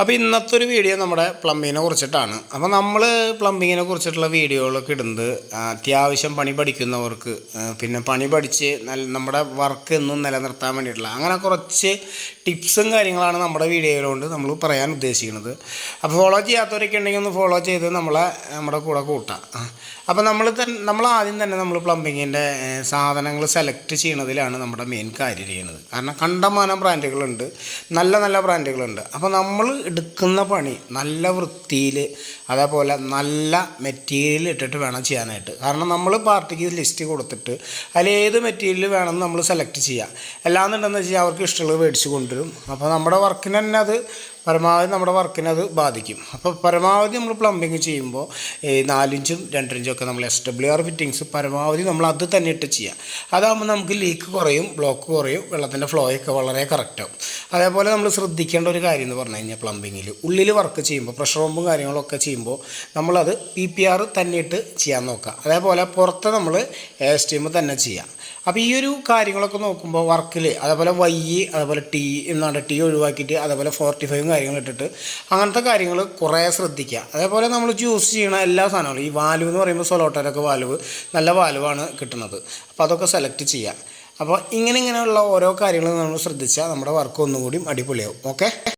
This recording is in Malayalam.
അപ്പോൾ ഇന്നത്തെ ഒരു വീഡിയോ നമ്മുടെ പ്ലംബിങ്ങിനെ കുറിച്ചിട്ടാണ്. അപ്പോൾ നമ്മൾ പ്ലംബിങ്ങിനെ കുറിച്ചിട്ടുള്ള വീഡിയോകളൊക്കെ ഇടുന്നത് അത്യാവശ്യം പണി പഠിക്കുന്നവർക്ക് പിന്നെ പണി പഠിച്ച് നമ്മുടെ വർക്ക് എന്നും നിലനിർത്താൻ വേണ്ടിയിട്ടുള്ള അങ്ങനെ കുറച്ച് ടിപ്സും കാര്യങ്ങളാണ് നമ്മുടെ വീഡിയോയിലുകൊണ്ട് നമ്മൾ പറയാൻ ഉദ്ദേശിക്കുന്നത്. അപ്പോൾ ഫോളോ ചെയ്യാത്തവരൊക്കെ ഉണ്ടെങ്കിൽ ഒന്ന് ഫോളോ ചെയ്ത് നമ്മളെ നമ്മുടെ കൂടെ കൂട്ടാം. അപ്പോൾ നമ്മൾ തന്നെ നമ്മൾ ആദ്യം തന്നെ നമ്മൾ പ്ലംബിങ്ങിന്റെ സാധനങ്ങൾ സെലക്ട് ചെയ്യുന്നതിലാണ് നമ്മുടെ മെയിൻ കാര്യം ചെയ്യുന്നത്. കാരണം കണ്ടമാനം ബ്രാൻഡുകളുണ്ട് നല്ല നല്ല ബ്രാൻഡുകളുണ്ട് അപ്പോൾ നമ്മൾ എടുക്കുന്ന പണി നല്ല വൃത്തിയിൽ അതേപോലെ നല്ല മെറ്റീരിയൽ ഇട്ടിട്ട് വേണം ചെയ്യാനായിട്ട്. കാരണം നമ്മൾ പാർട്ടിക്ക് ലിസ്റ്റ് കൊടുത്തിട്ട് അതിൽ ഏത് മെറ്റീരിയൽ വേണമെന്ന് നമ്മൾ സെലക്ട് ചെയ്യുക അല്ലാന്നുണ്ടെന്ന് വെച്ചാൽ അവർക്ക് ഇഷ്ടമുള്ളത് മേടിച്ച് കൊണ്ടുവരും. അപ്പോൾ നമ്മുടെ വർക്കിന് തന്നെ അത് പരമാവധി നമ്മുടെ വർക്കിനെ അത് ബാധിക്കും. അപ്പോൾ പരമാവധി നമ്മൾ പ്ലംബിങ് ചെയ്യുമ്പോൾ നാലിഞ്ചും രണ്ടിഞ്ചും ഒക്കെ നമ്മൾ എസ് ഡബ്ല്യു ആർ ഫിറ്റിങ്സ് പരമാവധി നമ്മൾ അത് തന്നെ ഇട്ട് ചെയ്യാം. അതാകുമ്പോൾ നമുക്ക് ലീക്ക് കുറയും ബ്ലോക്ക് കുറയും വെള്ളത്തിന്റെ ഫ്ലോയൊക്കെ വളരെ കറക്റ്റാവും അതേപോലെ നമ്മൾ ശ്രദ്ധിക്കേണ്ട ഒരു കാര്യം എന്ന് പറഞ്ഞു കഴിഞ്ഞാൽ പ്ലംബിങ്ങിൽ ഉള്ളിൽ വർക്ക് ചെയ്യുമ്പോൾ പ്രഷർ പമ്പും കാര്യങ്ങളൊക്കെ ചെയ്യുമ്പോൾ നമ്മളത് പി പി ആർ തന്നെ ഇട്ട് ചെയ്യാൻ നോക്കുക. അതേപോലെ പുറത്ത് നമ്മൾ എ എസ് ടി എം തന്നെ ചെയ്യാം അപ്പോൾ ഈ ഒരു കാര്യങ്ങളൊക്കെ നോക്കുമ്പോൾ വർക്കിൽ അതേപോലെ വൈ അതേപോലെ ടി എന്നാണ് ടി ഒഴിവാക്കിയിട്ട് അതേപോലെ ഫോർട്ടി ഫൈവും കാര്യങ്ങൾ ഇട്ടിട്ട് അങ്ങനത്തെ കാര്യങ്ങൾ കുറേ ശ്രദ്ധിക്കുക. അതേപോലെ നമ്മൾ ജ്യൂസ് ചെയ്യണ എല്ലാ സാധനങ്ങളും ഈ വാൽവ് എന്ന് പറയുമ്പോൾ സൊലോട്ടയിലൊക്കെ വാലുവ് നല്ല വാലുവാണ് കിട്ടുന്നത്. അപ്പോൾ അതൊക്കെ സെലക്ട് ചെയ്യുക. അപ്പോൾ ഇങ്ങനെ ഇങ്ങനെയുള്ള ഓരോ കാര്യങ്ങളും നമ്മൾ ശ്രദ്ധിച്ചാൽ നമ്മുടെ വർക്ക് ഒന്നുകൂടി അടിപൊളിയാവും. ഓക്കെ